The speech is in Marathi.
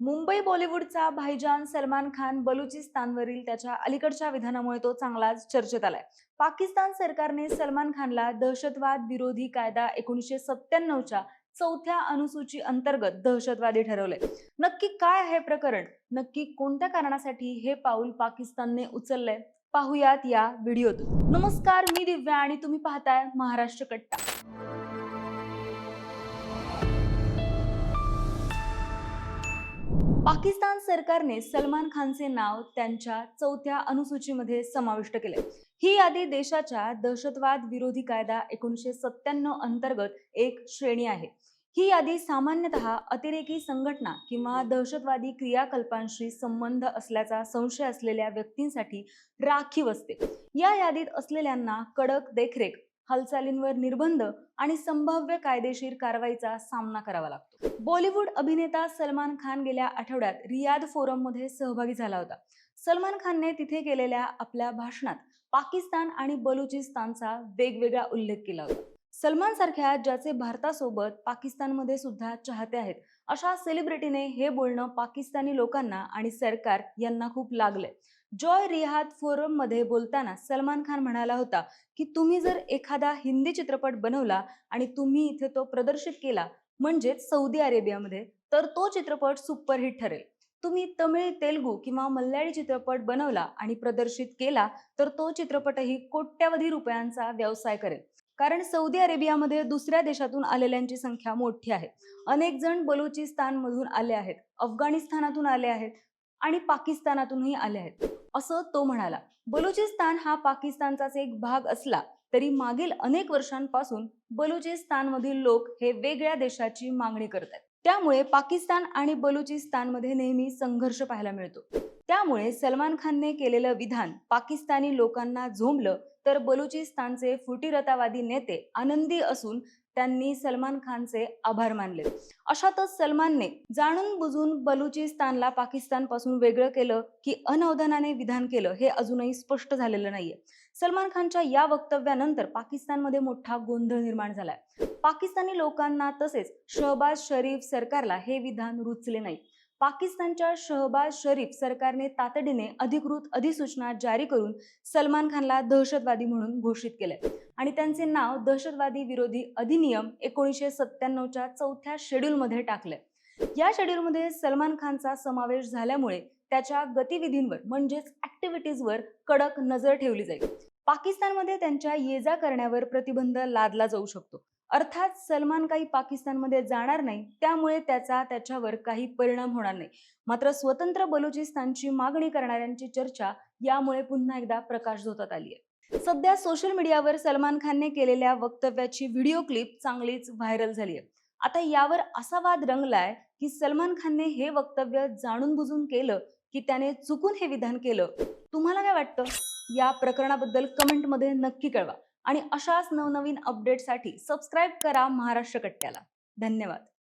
मुंबई बॉलिवूडचा भाईजान सलमान खान बलुचिस्तानवरील त्याच्या अलीकडच्या विधानामुळे तो चांगलाच चर्चेत आलाय. पाकिस्तान सरकारने सलमान खानला दहशतवाद विरोधी कायदा एकोणीसशे सत्त्याण्णवच्या चौथ्या अनुसूची अंतर्गत दहशतवादी ठरवले नक्की काय आहे प्रकरण? नक्की कोणत्या कारणासाठी हे पाऊल पाकिस्तानने उचललंय? पाहुयात या व्हिडिओतून. नमस्कार मी दिव्या आणि तुम्ही पाहताय महाराष्ट्र कट्टा. पाकिस्तान सरकारने सलमान खानचे नाव त्यांच्या चौथ्या अनुसूचीमध्ये समाविष्ट केले ही यादी देशाच्या दहशतवाद विरोधी कायदा एकोणीसशे सत्त्याण्णव अंतर्गत एक श्रेणी आहे. ही यादी सामान्यतः अतिरेकी संघटना किंवा दहशतवादी क्रियाकल्पांशी संबंध असल्याचा संशय असलेल्या व्यक्तींसाठी राखीव असते. या यादीत असलेल्यांना कडक देखरेख हालचालींवर निर्बंध आणि संभाव्य कायदेशीर कारवाईचा सामना करावा लागतो. बॉलिवूड अभिनेता सलमान खान गेल्या आठवड्यात रियाद फोरममध्ये सहभागी झाला होता. सलमान खानने तिथे केलेल्या आपल्या भाषणात पाकिस्तान आणि बलुचिस्तानचा वेगवेगळा उल्लेख केला होता. सलमान सारख्या ज्याचे भारतासोबत पाकिस्तानमध्ये सुद्धा चाहते आहेत अशा सेलिब्रिटीने हे बोलणं पाकिस्तानी लोकांना आणि सरकार यांना खूप लागलंय. जॉय रिहाद फोरममध्ये बोलताना सलमान खान म्हणाला होता की तुम्ही जर एखादा हिंदी चित्रपट बनवला आणि तुम्ही इथे तो प्रदर्शित केला म्हणजेच सौदी अरेबियामध्ये तर तो चित्रपट सुपरहिट ठरेल. तुम्ही तमिळ तेलगू किंवा मल्याळी चित्रपट बनवला आणि प्रदर्शित केला तर तो चित्रपटही कोट्यवधी रुपयांचा व्यवसाय करेल. कारण सौदी अरेबियामध्ये दुसऱ्या देशातून आलेल्यांची संख्या मोठी आहे. अनेक जण बलुचिस्तानमधून आले आहेत अफगाणिस्तानातून आले आहेत आणि पाकिस्तानातूनही आले आहेत. असं तो म्हणाला. बलुचिस्तान हा पाकिस्तानचाच एक भाग असला तरी मागील अनेक वर्षांपासून बलुचिस्तानमधील लोक हे वेगळ्या देशाची मागणी करतात त्यामुळे पाकिस्तान आणि बलुचिस्तानमध्ये नेहमी संघर्ष पाहायला मिळतो. त्यामुळे सलमान खानने केलेलं विधान पाकिस्तानी लोकांना झोंबलं तर बलुचिस्तानचे फुटीरतावादी नेते आनंदी असून त्यांनी सलमान खानचे आभार मानले. अशातच सलमानने जाणून बुजून बलुचिस्तानला पाकिस्तानपासून वेगळं केलं की अनवधानाने विधान केलं हे अजूनही स्पष्ट झालेलं नाहीये. सलमान खानच्या या वक्तव्यानंतर पाकिस्तानमध्ये मोठा गोंधळ निर्माण झालाय. पाकिस्तानी लोकांना तसेच शहबाज शरीफ सरकारला हे विधान रुचले नाही. पाकिस्तानच्या शहबाज शरीफ सरकारने तातडीने अधिकृत अधिसूचना जारी करून सलमान खानला दहशतवादी म्हणून घोषित केले आणि त्यांचे नाव दहशतवादी विरोधी अधिनियम एकोणीसशे सत्त्याण्णवच्या चौथ्या शेड्यूलमध्ये टाकले या शेड्यूलमध्ये सलमान खानचा समावेश झाल्यामुळे त्याच्या गतिविधींवर म्हणजेच ऍक्टिव्हिटीजवर कडक नजर ठेवली जाईल. पाकिस्तानमध्ये त्यांच्या ये जा करण्यावर प्रतिबंध लादला जाऊ शकतो. अर्थात सलमान काही पाकिस्तानमध्ये जाणार नाही त्यामुळे त्याचा त्याच्यावर काही परिणाम होणार नाही. मात्र स्वतंत्र बलुचिस्तानची मागणी करणाऱ्यांची चर्चा यामुळे पुन्हा एकदा प्रकाश धोतात आली आहे सध्या सोशल मीडियावर सलमान खानने केलेल्या वक्तव्याची व्हिडिओ क्लिप चांगलीच व्हायरल झाली आहे आता यावर असा वाद रंगलाय की सलमान खानने हे वक्तव्य जाणून बुजून केलं की त्याने चुकून हे विधान केलं. तुम्हाला काय वाटतं? या प्रकरणाबद्दल कमेंटमध्ये नक्की कळवा. आणि अशाच नवनवीन अपडेटसाठी सबस्क्राईब करा महाराष्ट्र कट्ट्याला. धन्यवाद.